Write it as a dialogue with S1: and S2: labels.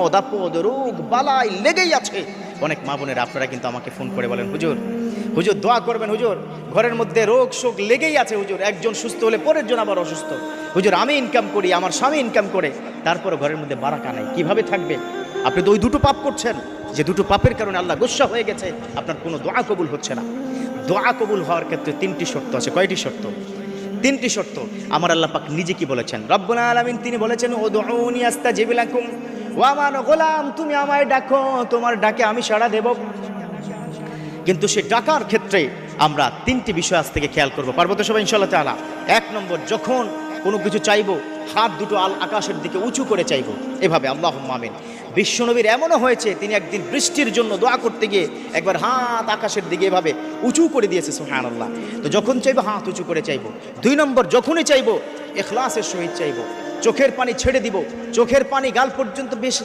S1: বিপদ আপদ রোগ বালাই লেগেই আছে। অনেক মা বোনের, আপনারা কিন্তু আমাকে ফোন করে বলেন, হুজুর হুজুর, দোয়া করবেন, হুজুর। ঘরের মধ্যে রোগ শোক লেগেই আছে, হুজুর। একজন সুস্থ হলে পরের জন আবার অসুস্থ। হুজুর, আমি ইনকাম করি, আমার স্বামী ইনকাম করে। তারপরে ঘরের মধ্যে বারাকা নাই। কীভাবে থাকবে? আপনি তো ওই দুটো পাপ করছেন। যে দুটো পাপের কারণে আল্লাহ গুসা হয়ে গেছে, আপনার কোনো দোয়া কবুল হচ্ছে না। দোয়া কবুল হওয়ার ক্ষেত্রে তিনটি শর্ত আছে। কয়টি শর্ত? তিনটি শর্ত। আমার আল্লাহ পাক নিজে কি বলেছেন? রব্বুল আলামিন তিনি বলেছেন ও দুউনি আস্তাজিব লাকুম। ও আমার গোলাম, তুমি আমায় ডাকো, তোমার ডাকে আমি সাড়া দেব। কিন্তু সে ডাকার ক্ষেত্রে আমরা তিনটি বিষয় আজ থেকে খেয়াল করব। পারব তো সবাই ইনশাল্লাহ তাআলা? এক নম্বর, যখন কোনো কিছু চাইব, হাত দুটো আল আকাশের দিকে উঁচু করে চাইব, এভাবে আল্লাহ মামিন বিশ্বনবীর এমনও হয়েছে, তিনি একদিন বৃষ্টির জন্য দোয়া করতে গিয়ে একবার হাত আকাশের দিকে এভাবে উঁচু করে দিয়েছে সুহান আল্লাহ তো যখন চাইব, হাত উঁচু করে চাইব। দুই নম্বর, যখনই চাইব এখলাসের সহিত চাইব। চোখের পানি ছেড়ে দিব। চোখের পানি গাল পর্যন্ত বেশ